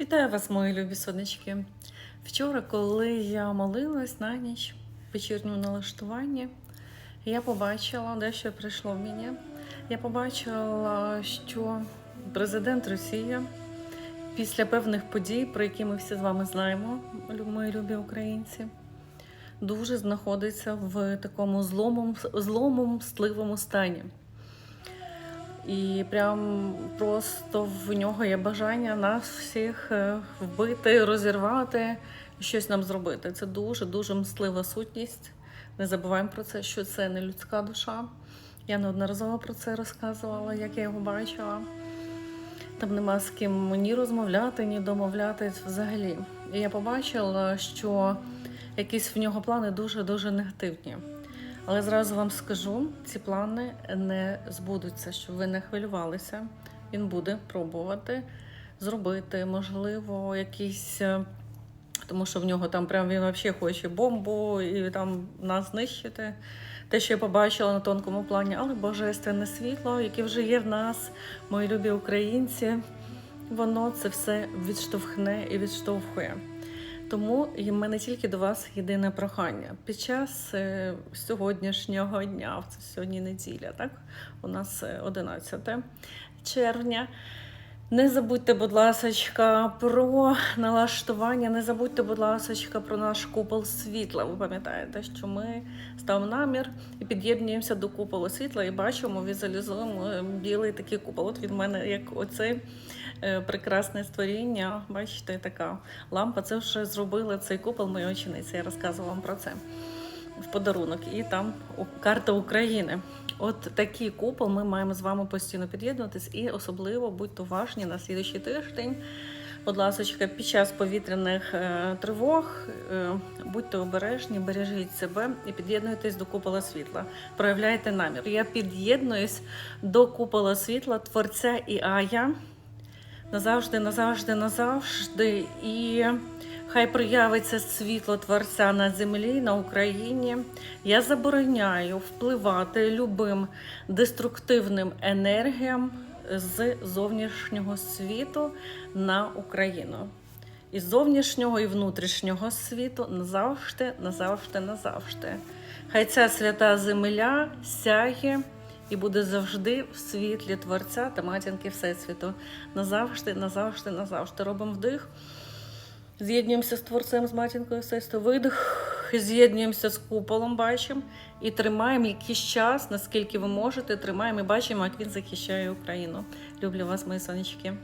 Вітаю вас, мої любі сонечки. Вчора, коли я молилась на ніч в вечірньому налаштуванні, я побачила, дещо прийшло в мені. Я побачила, що президент Росії після певних подій, про які ми всі з вами знаємо, мої любі українці, дуже знаходиться в такому злому, злому, мстливому стані. І прям просто в нього є бажання нас всіх е, вбити, розірвати, щось нам зробити. Це дуже дуже мслива сутність. Не забуваємо про це, що це не людська душа. Я неодноразово про це розказувала, як я його бачила. Там нема з ким ні розмовляти, ні домовлятись взагалі. І я побачила, що якісь в нього плани дуже-дуже негативні. Але зразу вам скажу, ці плани не збудуться, щоб ви не хвилювалися. Він буде пробувати зробити, можливо, якісь. е, Тому що в нього там прям він взагалі хоче бомбу і там нас знищити. Те, що я побачила на тонкому плані, але божественне світло, яке вже є в нас, мої любі українці, воно це все відштовхне і відштовхує. Тому в мене тільки до вас єдине прохання. Під час е, сьогоднішнього дня, це сьогодні неділя, так? У нас е, 11 червня. Не забудьте, будь ласка, про налаштування, не забудьте, будь ласка, про наш купол світла. Ви пам'ятаєте, що ми ставимо намір і під'єднуємося до куполу світла і бачимо, візуалізуємо е, білий такий купол. От від мене, як оцей е, прекрасне створіння. Бачите, така лампа. Це вже зробила цей купол моєї учениці. Я розказувала вам про це в подарунок. І там карта України. От такий купол ми маємо з вами постійно під'єднуватись, і особливо будьте уважні на слідуючий тиждень. Будь ласка, під час повітряних е, тривог е, будьте обережні, бережіть себе і під'єднуйтесь до купола світла. Проявляйте намір. Я під'єднуюсь до купола світла Творця і Ая назавжди, назавжди, назавжди. І хай проявиться світло Творця на землі, на Україні. Я забороняю впливати любим деструктивним енергіям з зовнішнього світу на Україну. І зовнішнього, і внутрішнього світу назавжди, назавжди, назавжди. Хай ця свята земля сяє і буде завжди в світлі Творця та матінки Всесвіту. Назавжди, назавжди, назавжди. Робимо вдих. З'єднуємося з творцем, з матінкою сесто. Видих. З'єднуємося з куполом, бачимо і тримаємо якийсь час, наскільки ви можете, тримаємо і бачимо, як він захищає Україну. Люблю вас, мої сонечки.